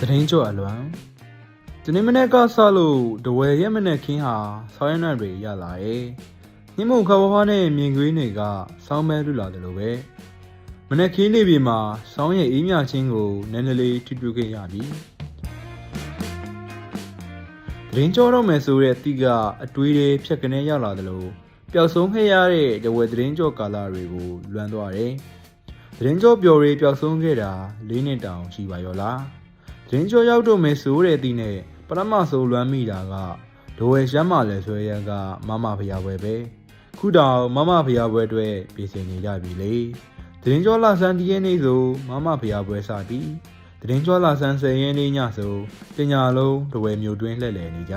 သတင်းကြော်အလွမ်းဒီနေ့မနေ့ကစလို့တဝယ်ရက်မနေ့ခင်းဟာဆောင်းရနံ့တွေရလာတယ်။ညမှုခဘွားနဲ့မြင်ကွေးတွေကစောင်းမဲလွလာတယ်လို့ပဲ။မနေ့ခင်းနေပြီမှာစောင်းရဲ့အေးမြချင်းကိုနည်းနည်းလေးထွထွခဲ့ရပြီ။သတင်းကြောတော့မယ်ဆိုတဲ့တိကအတွေးတွေဖြက်ကနေရောက်လာတယ်လို့ပျောက်ဆုံးခဲ့ရတဲ့တဝယ်သတင်းကြောကာလာတွေကိုလွမ်းသွားတယ်။သတင်းကြောပျော်တွေပျောက်ဆုံးခဲ့တာ၄နှစ်တောင်ရှိပါရောလား။ ရင်းကျော်ရောက်တော့မယ်ဆိုတဲ့တီးနဲ့ပရမဆိုလွမ်းမိတာကဒိုဝဲရှမ်းမလဲဆွဲရကမမဖျားပွဲပဲခုတောင်မမဖျားပွဲအတွက်ပြင်ဆင်နေကြပြီလေတရင်ကျော်လာဆန်းတီးရဲ့နေ့ဆိုမမဖျားပွဲစပြီးတရင်ကျော်လာဆန်း10ရက်နေ့ညဆိုပညာလုံးဒိုဝဲမျိုးတွင်းလှည့်လည်နေကြ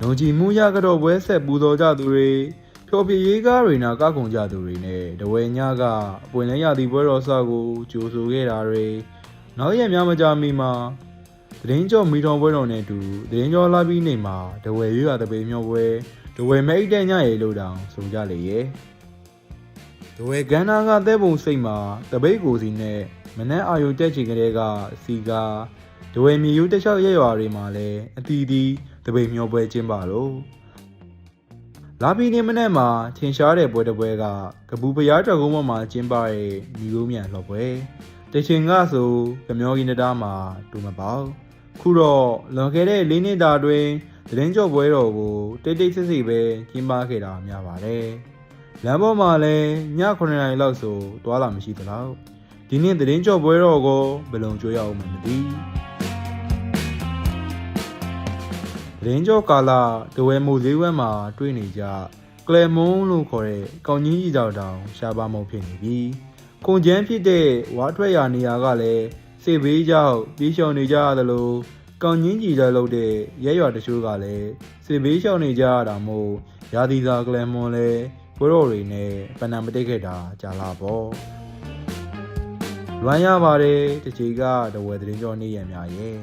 လုံကြီးမှုရကတော့ပွဲဆက်ပူတော်ကြသူတွေဖြော်ပြရေးကားတွေနာကကုံကြသူတွေနဲ့ဒဝဲညကအပွင့်လဲရသည့်ပွဲတော်စကိုကြိုဆိုခဲ့တာတွေ နောက်ရက်များမကြာမီမှာသတင်းကြောမီတော်ပွဲတော်နဲ့အတူသတင်းကြောလာပြီးနေမှာတဝယ်ရွရတပေမြော့ပွဲတဝယ်မိတ်တဲ့ညရေလို့တောင်ဆိုကြလေရဲ့တဝယ်ကန်းနာကတဲပုံစိတ်မှာတပိတ်ကိုစီနဲ့မနက်အာယုံတက်ချင်ကလေးကစီကာတဝယ်မြေယူတစ်လျှောက်ရက်ရွာတွေမှာလည်းအတီးတီးတပိတ်မြော့ပွဲကျင်းပါလို့လာပြီးနေမနေ့မှာထင်ရှားတဲ့ပွဲတစ်ပွဲကကပူပရားတော်ကုန်းပေါ်မှာကျင်းပတဲ့မိရိုးမြန်လှော်ပွဲ တချင်ကဆိုကမျောကင်းတရားမှာတူမပေါခုတော့လွန်ခဲ့တဲ့၄နှစ်တာတွင်သတင်းကြော်ပွဲတော်ကိုတိတ်တိတ်ဆိတ်ဆိတ်ပဲကျင်းပခဲ့တာများပါတယ်လမ်းပေါ်မှာလည်းည9နာရီလောက်ဆိုတွာလာမရှိသလောက်ဒီနေ့သတင်းကြော်ပွဲတော်ကိုဘယ်လုံးကြွရအောင်မသိသတင်းကြော်ကာလာတဝဲမိုဈေးဝဲမှာတွေ့နေကြကလမွန်လို့ခေါ်တဲ့ကောင်းကြီးကြီးတောင်တောင်ရှားပါမုံဖြစ်နေပြီ ကွန်ကျန်းဖြစ်တဲ့ဝါထွက်ရာနေရာကလည်းစေဘေးကြောင့်ပြေးရှောင်နေကြရတယ်လို့ကောင်းကြီးကြီးတဲ့လို့တဲ့ရဲရွာတချို့ကလည်းစေဘေးရှောင်နေကြရတာမို့ရာသီသာကလမွန်လဲဘရိုတွေနဲ့ပဏာမတိတ်ခဲ့တာကြာလာပေါ့လွမ်းရပါတယ်တချီကတဝဲသတင်းကြောနေရများရဲ့